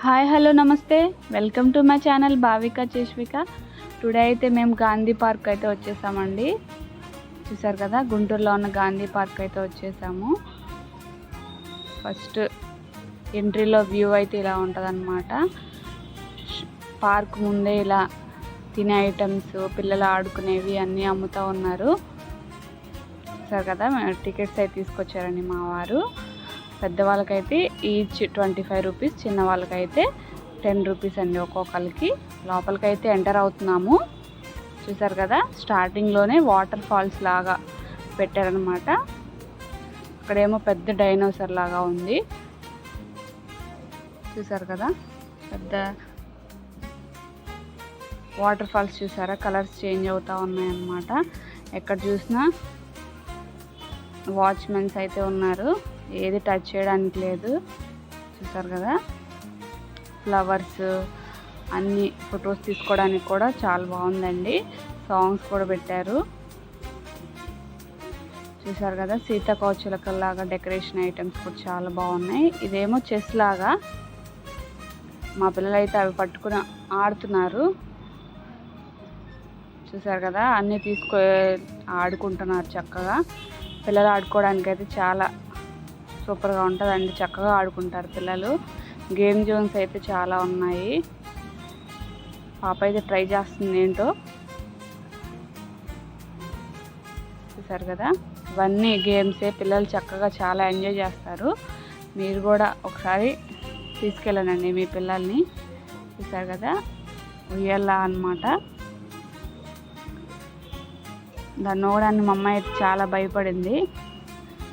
Hi hello నమస్తే. Welcome to my channel Bhavika Cheshvika. Today అయితే మేము గాంధీ పార్క్ అయితే వచ్చేసామండి. చూసారు కదా గుంటూరులో ఉన్న గాంధీ పార్క్ అయితే వచ్చేసాము. ఫస్ట్ ఎంట్రీలో వ్యూ అయితే ఇలా ఉంటుంది పార్క్ ముందే ఇలా తినే ఐటమ్స్ పిల్లలు ఆడుకునేవి అన్నీ అమ్ముతూ ఉన్నారు. చూసారు కదా టికెట్స్ అయితే తీసుకొచ్చారండి మా వారు. పెద్దవాళ్ళకైతే ఈచ్ ట్వంటీ ఫైవ్ రూపీస్ చిన్న వాళ్ళకైతే టెన్ రూపీస్ అండి ఒక్కొక్కరికి లోపలికైతే ఎంటర్ అవుతున్నాము. చూసారు కదా స్టార్టింగ్లోనే వాటర్ ఫాల్స్ లాగా పెట్టారనమాట. అక్కడేమో పెద్ద డైనోసర్ లాగా ఉంది. చూసారు కదా పెద్ద వాటర్ ఫాల్స్ చూసారా? కలర్స్ చేంజ్ అవుతూ ఉన్నాయన్నమాట. ఎక్కడ చూసినా వాచ్మెన్స్ అయితే ఉన్నారు. ఏది టచ్ చేయడానికి లేదు. చూసారు కదా? ఫ్లవర్స్ అన్ని ఫొటోస్ తీసుకోవడానికి కూడా చాలా బాగుందండి. సాంగ్స్ కూడా పెట్టారు. చూసారు కదా? సీతాకోచిలకల్లాగా డెకరేషన్ ఐటమ్స్ కూడా చాలా బాగున్నాయి. ఇదేమో చెస్ లాగా. మా పిల్లలు అయితే అవి పట్టుకుని ఆడుతున్నారు. చూసారు కదా? అన్నీ తీసుకో ఆడుకుంటున్నారు చక్కగా. పిల్లలు ఆడుకోవడానికి అయితే చాలా సూపర్గా ఉంటుందండి. చక్కగా ఆడుకుంటారు పిల్లలు. గేమ్ జోన్స్ అయితే చాలా ఉన్నాయి. పాప అయితే ట్రై చేస్తుంది ఏంటో. చూసారు కదా? ఇవన్నీ గేమ్సే పిల్లలు చక్కగా చాలా ఎంజాయ్ చేస్తారు. మీరు కూడా ఒకసారి తీసుకెళ్ళనండి మీ పిల్లల్ని. చూసారు కదా? ఉయ్యల్లా అనమాట దాన్ని నోవడాన్ని మా అమ్మాయి అయితే చాలా భయపడింది.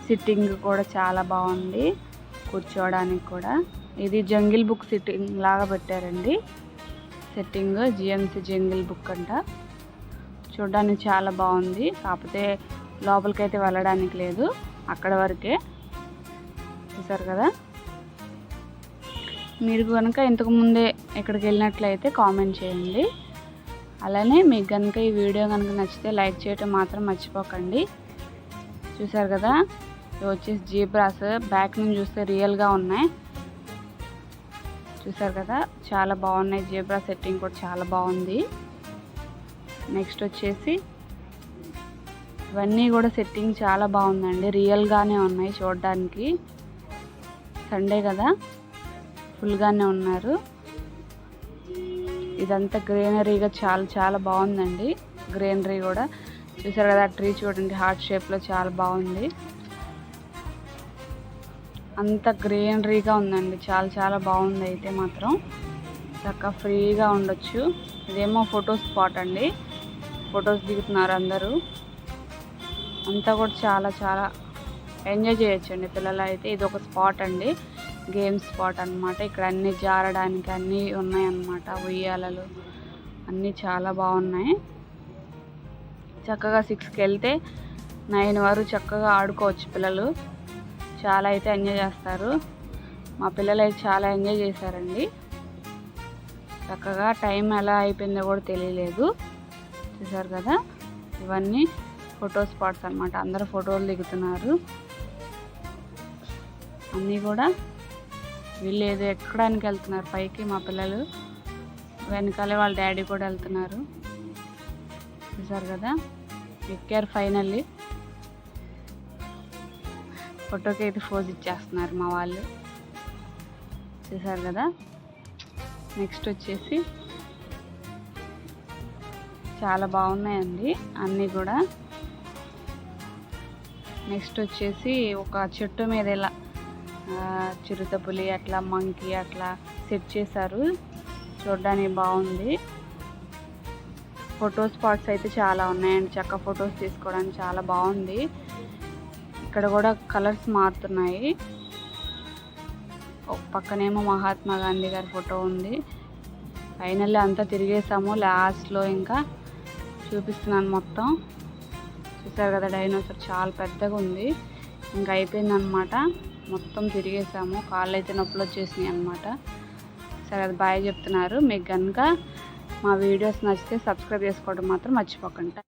సిట్టింగ్ కూడా చాలా బాగుంది. కూర్చోవడానికి కూడా. ఇది జంగిల్ బుక్ సిట్టింగ్ లాగా పెట్టారండి. సెట్టింగ్ జిఎంసి జంగిల్ బుక్ అంట. చూడడానికి చాలా బాగుంది. కాకపోతే లోపలికైతే వెళ్ళడానికి లేదు. అక్కడ వరకే. చూసారు కదా? మీరు కనుక ఇంతకు ముందే ఎక్కడికి వెళ్ళినట్లయితే కామెంట్ చేయండి. అలానే మీకు కనుక ఈ వీడియో కనుక నచ్చితే లైక్ చేయటం మాత్రం మర్చిపోకండి. చూసారు కదా? ఇవి వచ్చేసి జీబ్రాస్. బ్యాక్ నుంచి చూస్తే రియల్గా ఉన్నాయి. చూసారు కదా? చాలా బాగున్నాయి జీబ్రా సెట్టింగ్ కూడా చాలా బాగుంది. నెక్స్ట్ వచ్చేసి ఇవన్నీ కూడా సెట్టింగ్ చాలా బాగుందండి. రియల్గానే ఉన్నాయి చూడడానికి. సండే కదా? ఫుల్గానే ఉన్నారు. ఇదంతా గ్రీనరీగా చాలా చాలా బాగుందండి. గ్రీనరీ కూడా. చూసారు కదా? ట్రీ చూడండి. హార్ట్ షేప్లో చాలా బాగుంది. అంత గ్రీనరీగా ఉందండి. చాలా చాలా బాగుంది అయితే మాత్రం. చక్కగా ఫ్రీగా ఉండొచ్చు. ఇదేమో ఫోటో స్పాట్ అండి. ఫొటోస్ దిగుతున్నారు అందరూ. అంతా కూడా చాలా చాలా ఎంజాయ్ చేయొచ్చండి పిల్లలు అయితే ఇది ఒక స్పాట్ అండి. గేమ్ స్పాట్ అనమాట ఇక్కడ అన్ని జారడానికి అన్నీ ఉన్నాయన్నమాట. ఉయ్యాలలు అన్నీ చాలా బాగున్నాయి. చక్కగా సిక్స్కి వెళ్తే నైన్ వరకు చక్కగా ఆడుకోవచ్చు పిల్లలు. చాలా అయితే ఎంజాయ్ చేస్తారు. మా పిల్లలు అయితే చాలా ఎంజాయ్ చేశారండి. చక్కగా టైం ఎలా అయిపోయిందో కూడా తెలియలేదు. చూసారు కదా? ఇవన్నీ ఫోటో స్పాట్స్ అనమాట అందరూ ఫోటోలు దిగుతున్నారు. అన్నీ కూడా వీళ్ళు ఏదో ఎక్కడానికి వెళ్తున్నారు. పైకి మా పిల్లలు. వెనకాలే వాళ్ళ డాడీ కూడా వెళ్తున్నారు. చూసారు కదా? ఎక్కారు ఫైనల్లీ. ఫోటోకి అయితే ఫోజ్ ఇచ్చేస్తున్నారు మా వాళ్ళు. చూసారు కదా? నెక్స్ట్ వచ్చేసి చాలా బాగున్నాయండి అన్నీ కూడా. నెక్స్ట్ వచ్చేసి ఒక చెట్టు మీద ఇలా చిరుతపులి అట్లా మంకీ అట్లా సెట్ చేశారు. చూడడానికి బాగుంది. ఫోటో స్పాట్స్ అయితే చాలా ఉన్నాయండి. చక్క ఫొటోస్ తీసుకోవడానికి చాలా బాగుంది. ఇక్కడ కూడా కలర్స్ మారుతున్నాయి. ఒక పక్కనేమో మహాత్మా గాంధీ గారి ఫోటో ఉంది. ఫైనల్ అంతా తిరిగేసాము. లాస్ట్లో ఇంకా చూపిస్తున్నాను మొత్తం. చూసారు కదా డైనోసార్ చాలా పెద్దగా ఉంది. ఇంకా అయిపోయిందనమాట మొత్తం తిరిగేసాము. కాళ్ళు అయితే నొప్పులు వచ్చేసినాయి అనమాట సరే అది బాయ్ చెప్తున్నారు. మీకు కనుక మా వీడియోస్ నచ్చితే సబ్స్క్రైబ్ చేసుకోవడం మాత్రం మర్చిపోకుండా.